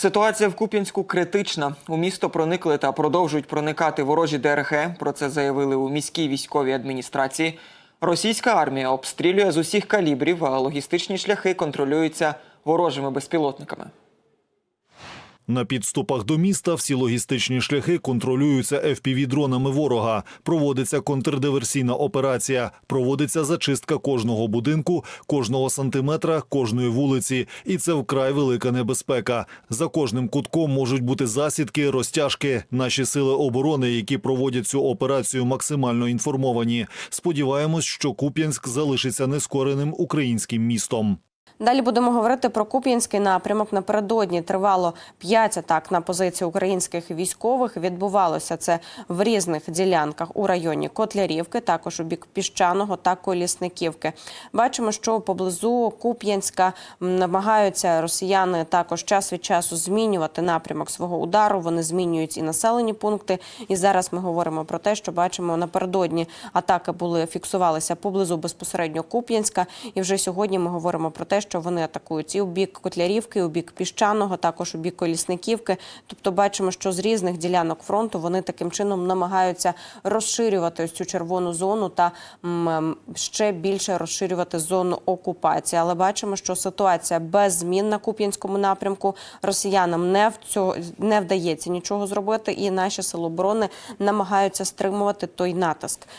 Ситуація в Куп'янську критична. У місто проникли та продовжують проникати ворожі ДРГ. Про це заявили у міській військовій адміністрації. Російська армія обстрілює з усіх калібрів, а логістичні шляхи контролюються ворожими безпілотниками. На підступах до міста всі логістичні шляхи контролюються FPV-дронами ворога. Проводиться контрдиверсійна операція, проводиться зачистка кожного будинку, кожного сантиметра, кожної вулиці. І це вкрай велика небезпека. За кожним кутком можуть бути засідки, розтяжки. Наші сили оборони, які проводять цю операцію, максимально інформовані. Сподіваємось, що Куп'янськ залишиться нескореним українським містом. Далі будемо говорити про Куп'янський напрямок. Напередодні тривало п'ять атак на позиції українських військових. Відбувалося це в різних ділянках у районі Котлярівки, також у бік Піщаного та Колісниківки. Бачимо, що поблизу Куп'янська намагаються росіяни також час від часу змінювати напрямок свого удару. Вони змінюють і населені пункти. І зараз ми говоримо про те, що бачимо напередодні атаки були фіксувалися поблизу безпосередньо Куп'янська. І вже сьогодні ми говоримо про те, що вони атакують і у бік Котлярівки, і у бік Піщаного, також у бік Колісниківки. Тобто, бачимо, що з різних ділянок фронту вони таким чином намагаються розширювати ось цю червону зону та ще більше розширювати зону окупації. Але бачимо, що ситуація без змін на Куп'янському напрямку росіянам не в цього не вдається нічого зробити, і наші сили оборони намагаються стримувати той натиск.